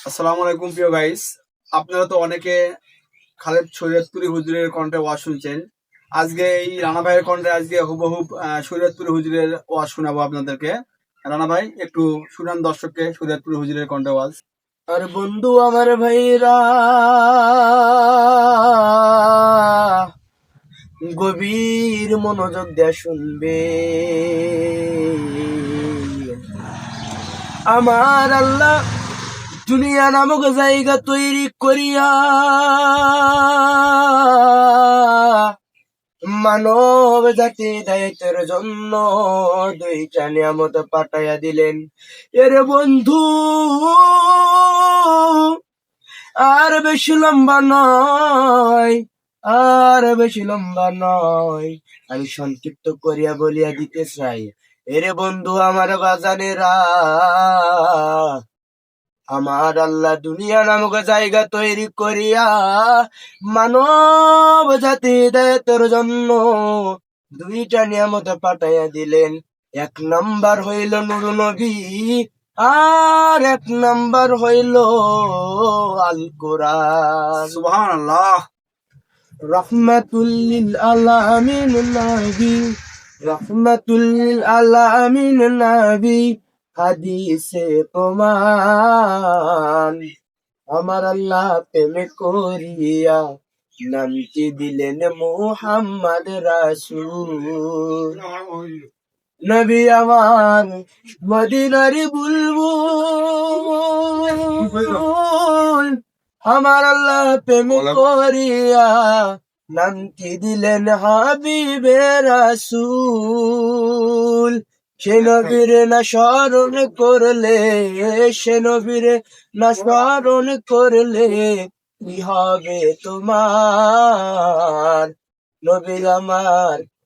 আসসালামু আলাইকুম প্রিয় গাইস আপনারা তো অনেকে খালেদ শরীয়তপুরি হুজুরের কণ্ঠে ওয়াজ শুনছেন। আজকে এই রানা ভাইয়ের কণ্ঠে আজকে হুবহুব আহ, শরীয়তপুরি হুজুরের ওয়াজ শোনাবো আপনাদেরকে। রানা ভাই একটু শুনান দর্শককে শরীয়তপুরি হুজুরের কণ্ঠে ওয়াজ। আর বন্ধু আমার ভাইরা গভীর মনোযোগ দিয়ে শুনবে। আমার আল্লাহ দুনিয়া নামক জায়গা তৈরি করিয়া মানব জাতি দায়িত্বের জন্য দুইটা নিয়ামত পাঠাইয়া দিলেন। এর বন্ধু, আর বেশি লম্বা নয়, আর বেশি লম্বা নয়। আমি সংক্ষিপ্ত করিয়া বলিয়া দিতে চাই। এরে বন্ধু, আমার বাজানেরা আমার আল্লাহ দুনিয়া নামক জায়গা তৈরি করিয়া মানব জাতি তোর জন্য দুইটা নিয়ামত পাঠাইয়া দিলেন। এক নাম্বার হইল নুর নবী আর এক নাম্বার হইল আল কোরআন। সুবহান আল্লাহ রহমাতুল্লিল আলামিন নবী রহমাতুল্লিল আলামিন নবী। হাদিসে প্রমাণ। আমার আল্লাহ প্রেমে করিয়া নামটি দিলেন মুহাম্মদ রাসূল। নবী আমার মদিনারি বুলবুল। আমার আল্লাহ প্রেম করিয়া নামটি দিলেন হাবিবে রাসূল। সে নবীর না স্মরণ করলে সে নবীর না স্মরণ করলে কি হবে তোমার? নবীর আমার